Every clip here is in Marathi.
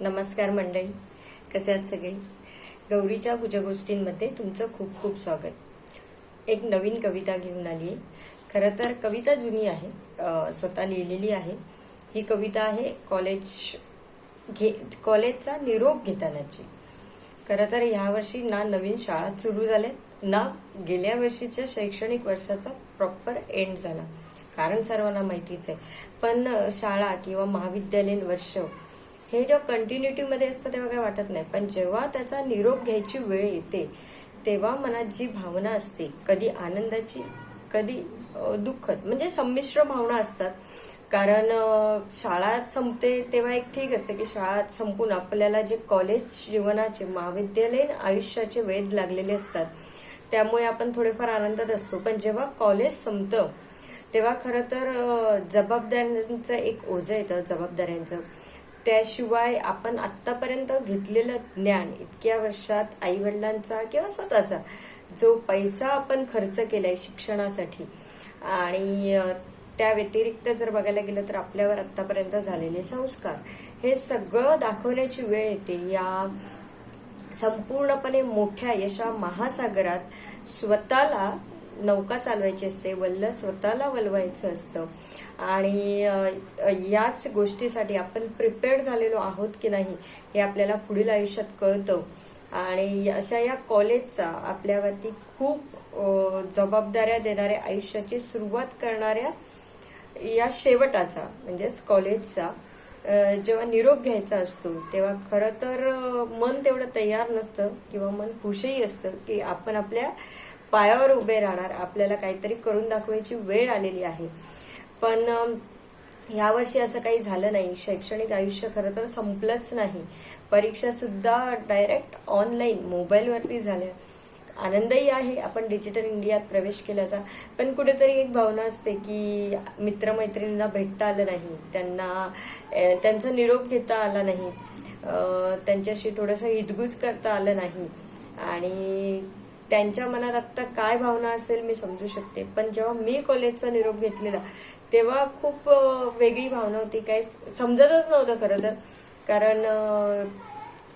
नमस्कार मंडळी. कसे आहात सगळे? गौरीच्या पूजगोष्टींमध्ये तुमचं खूप खूप स्वागत. एक नवीन कविता घेऊन आली आहे खरं तर कविता जुनी आहे स्वतः लिहिलेली आहे. ही कविता आहे कॉलेज घे कॉलेजचा निरोप घेतानाची. खरं तर यावर्षी ना नवीन शाळा सुरू झाल्या ना गेल्या वर्षीच्या शैक्षणिक वर्षाचा प्रॉपर एंड झाला. कारण सर्वांना माहितीच आहे. पण शाळा किंवा महाविद्यालयीन वर्ष हे जेव्हा कंटिन्युटीमध्ये असतं तेव्हा काही वाटत नाही. पण जेव्हा त्याचा निरोप घ्यायची वेळ येते तेव्हा मनात जी भावना असते कधी आनंदाची कधी दुःखद म्हणजे संमिश्र भावना असतात. कारण शाळा संपते तेव्हा एक ठीक असते की शाळा संपून आपल्याला जे कॉलेज जीवनाचे महाविद्यालयीन आयुष्याचे वेध लागलेले असतात त्यामुळे आपण थोडेफार आनंदात असतो. पण जेव्हा कॉलेज संपतं तेव्हा खरं तर जबाबदाऱ्यांचं एक ओझं येतं जबाबदाऱ्यांचं. त्याशिवाय आपण आतापर्यंत घेतलेलं ज्ञान इतक्या वर्षात आई वडिलांचा किंवा स्वतःचा जो पैसा आपण खर्च केलाय शिक्षणासाठी आणि त्या व्यतिरिक्त जर बघायला गेलं तर आपल्यावर आतापर्यंत झालेले संस्कार हे सगळं दाखवण्याची वेळ येते. या संपूर्णपणे मोठ्या यशा महासागरात स्वतःला नौका चालवायची असते वल्ल स्वतःला वलवायचं असतं. आणि याच गोष्टीसाठी आपण प्रिपेअर्ड झालेलो आहोत की नाही हे आपल्याला पुढील आयुष्यात कळतं. आणि अशा या कॉलेजचा आपल्यावरती खूप जबाबदाऱ्या देणाऱ्या आयुष्याची सुरुवात करणाऱ्या या शेवटाचा म्हणजेच कॉलेजचा जेव्हा निरोप घ्यायचा असतो तेव्हा खरं तर मन तेवढं तयार नसतं किंवा मन खुशही असतं की आपण आपल्या पायावर उभे राहणार. आपल्याला काहीतरी करून दाखवायची वेळ आलेली आहे. पण अ, यावर्षी असं काही झालं नाही. शैक्षणिक आयुष्य खरं तर संपलंच नाही. परीक्षा सुद्धा डायरेक्ट ऑनलाईन मोबाईलवरती झाल्या. आनंदही आहे आपण डिजिटल इंडियात प्रवेश केल्याचा. पण कुठेतरी एक भावना असते की मित्रमैत्रिणींना भेटता आलं नाही. त्यांना त्यांचा निरोप घेता आला नाही. त्यांच्याशी थोडंसं हितगुज करता आलं नाही. आणि त्यांच्या मनात आत्ता काय भावना असेल मी समजू शकते. पण जेव्हा मी कॉलेजचा निरोप घेतलेला तेव्हा खूप वेगळी भावना होती. काही समजतच नव्हतं खरं तर. कारण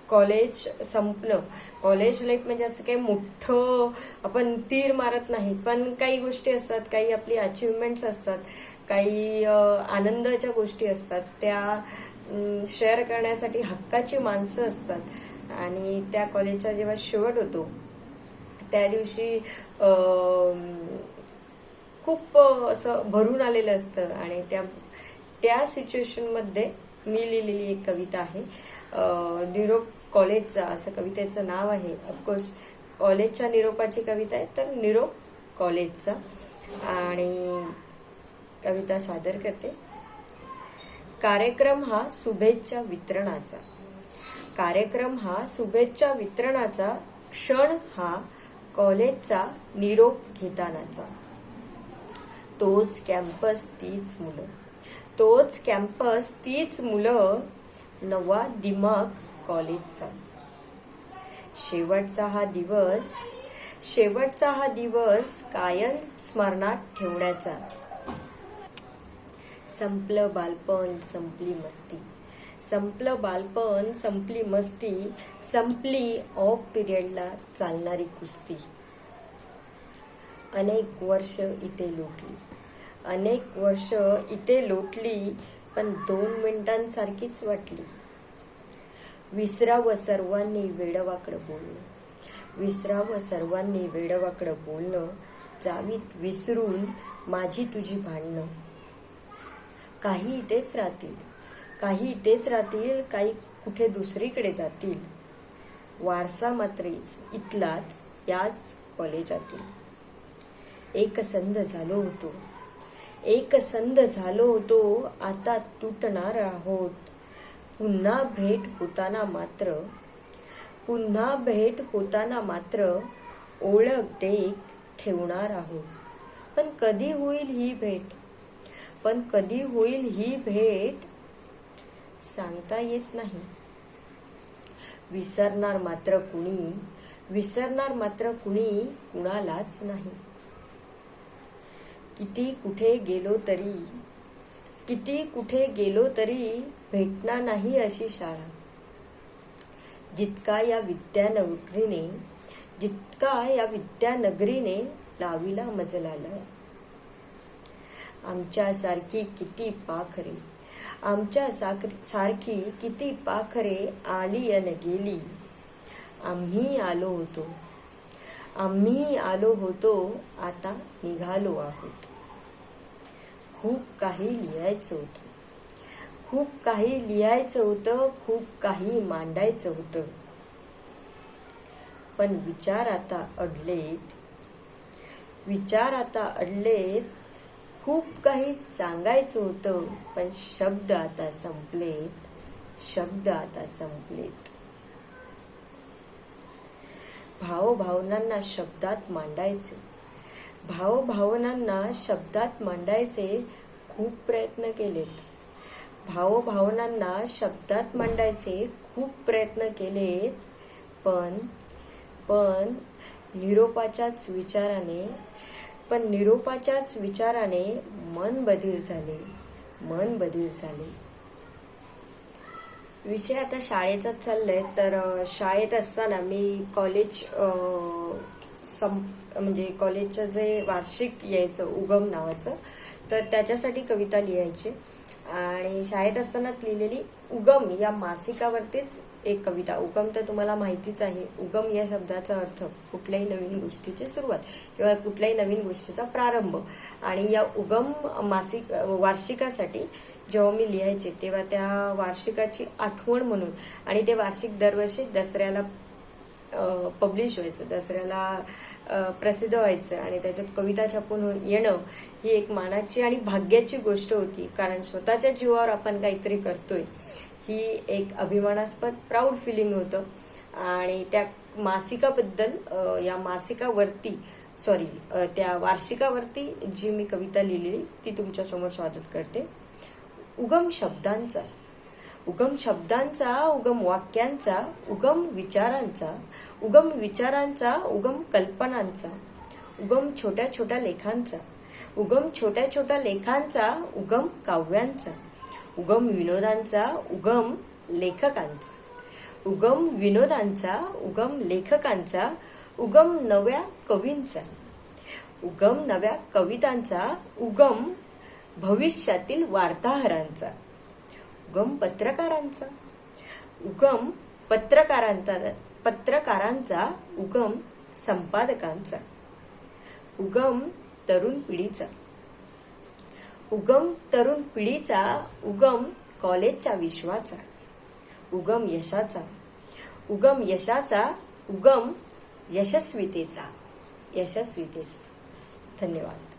कॉलेज संपलं. कॉलेज लाईफ म्हणजे असं काही मोठं आपण तीर मारत नाही. पण काही गोष्टी असतात काही आपली अचिव्हमेंट्स असतात काही आनंदाच्या गोष्टी असतात. त्या शेअर करण्यासाठी हक्काची माणसं असतात. आणि त्या कॉलेजचा जेव्हा शेवट होतो त्या दिवशी खूप असं भरून आलेलं असतं. आणि त्या त्या सिच्युएशनमध्ये मी लिहिलेली एक कविता आहे. निरोप कॉलेजचा असं कवितेचं नाव आहे. ऑफकोर्स कॉलेजच्या निरोपाची कविता आहे तर निरोप कॉलेजचा. आणि कविता सादर करते. कार्यक्रम हा शुभेच्छा वितरणाचा. कार्यक्रम हा शुभेच्छा वितरणाचा क्षण हा कॉलेजचा निरोप घेतानाचा. तोच कॅम्पस तीच मुलं. तोच कॅम्पस तीच मुलं नवा दिमाग कॉलेजचा. शेवटचा हा दिवस शेवटचा हा दिवस कायम स्मरणात ठेवण्याचा. संपलं बालपण संपली मस्ती. संपलं बालपण संपली मस्ती संपली ऑफ पिरियडला चालणारी कुस्ती. अनेक वर्ष इथे लोटली. अनेक वर्ष इथे लोटली पण दोन मिनिटांसारखीच वाटली. विसरावं सर्वांनी वेडवाकडं बोलणं. विसरावं सर्वांनी वेडवाकडं बोलणं जावीत विसरून माझी तुझी भांडणं. काही इथेच राहतील. काही इथेच राहतील काही कुठे दुसरीकडे जातील. वारसा मात्र इथलाच याच कॉलेजातील एक संध झालो होतो. एक संध झालो होतो आता तुटणार आहोत. पुन्हा भेट होताना मात्र पुन्हा भेट होताना मात्र ओळख देख ठेवणार आहोत. पण कधी होईल ही भेट? पण कधी होईल ही भेट? सांगता येत नाही. विसरणार मात्र कुणी विसरणार मात्र कुणी कुणालाच नाही. किती कुठे गेलो तरी किती कुठे गेलो तरी भेटणार नाही अशी शाळा. जितका या विद्यानगरीने जितका या विद्यानगरीने लाविला मजलाला. आमच्यासारखी किती पाखरे आमच्या सारखी किती पाखरे आली अन गेली आम्ही आलो होतो. आम्ही आलो होतो आता निघालो आहोत. खूप काही लिहायचं होतं. खूप काही लिहायचं होतं खूप काही मांडायचं होतं. पण विचार आता अडलेत. विचार आता अडलेत खूप काही सांगायचं होतं पण शब्द आता संपलेत. शब्द आता संपलेत. भावभावनांना शब्दात मांडायचे. भावभावनांना शब्दात मांडायचे खूप प्रयत्न केलेत. भावभावनांना शब्दात मांडायचे खूप प्रयत्न केलेत पण पण निरोपाच्याच विचाराने पण निरोपाच्याच विचाराने मन बधीर झाले. मन बधीर झाले. विषय आता शाळेचाच चाललाय. तर शाळेत असताना मी कॉलेज सं म्हणजे कॉलेजचं जे वार्षिक यायचं उगम नावाचं तर त्याच्यासाठी कविता लिहायची. आणि शाळेत असतानाच लिहिलेली उगम या मासिकावरतीच एक कविता. उगम तर तुम्हाला माहितीच आहे. उगम या शब्दाचा अर्थ कुठल्याही नवीन गोष्टीची सुरुवात किंवा कुठल्याही नवीन गोष्टीचा प्रारंभ. आणि या उगम मासिक वार्षिकासाठी जेव्हा मी लिहायचे तेव्हा त्या वार्षिकाची आठवण म्हणून आणि ते वार्षिक दरवर्षी दसऱ्याला पब्लिश व्हायचं. दसऱ्याला प्रसिद्ध व्हायचं आणि त्याच्यात कविता छापून येणं ही एक मानाची आणि भाग्याची गोष्ट होती. कारण स्वतःच्या जीवावर आपण काहीतरी करतोय. ही एक अभिमानास्पद प्राऊड फिलिंग होतं. आणि त्या मासिकाबद्दल या मासिकावरती सॉरी त्या वार्षिकावरती जी मी कविता लिहिलेली ती तुमच्यासमोर स्वागत करते. उगम शब्दांचा उगम शब्दांचा उगम वाक्यांचा उगम विचारांचा उगम विचारांचा उगम कल्पनांचा उगम छोट्या छोट्या लेखांचा उगम छोट्या छोट्या लेखांचा उगम काव्यांचा उगम विनोदांचा उगम लेखकांचा उगम विनोदांचा उगम लेखकांचा उगम नव्या कवींचा उगम नव्या कवितांचा उगम भविष्यातील वार्ताहरांचा. उगम पत्रकारांचा उगम पत्रकारांचा पत्रकारांचा उगम संपादकांचा उगम तरुण पिढीचा उगम तरुण पिढीचा उगम कॉलेजच्या विश्वाचा उगम यशाचा उगम यशाचा उगम यशस्वितेचा यशस्वितेचा. धन्यवाद.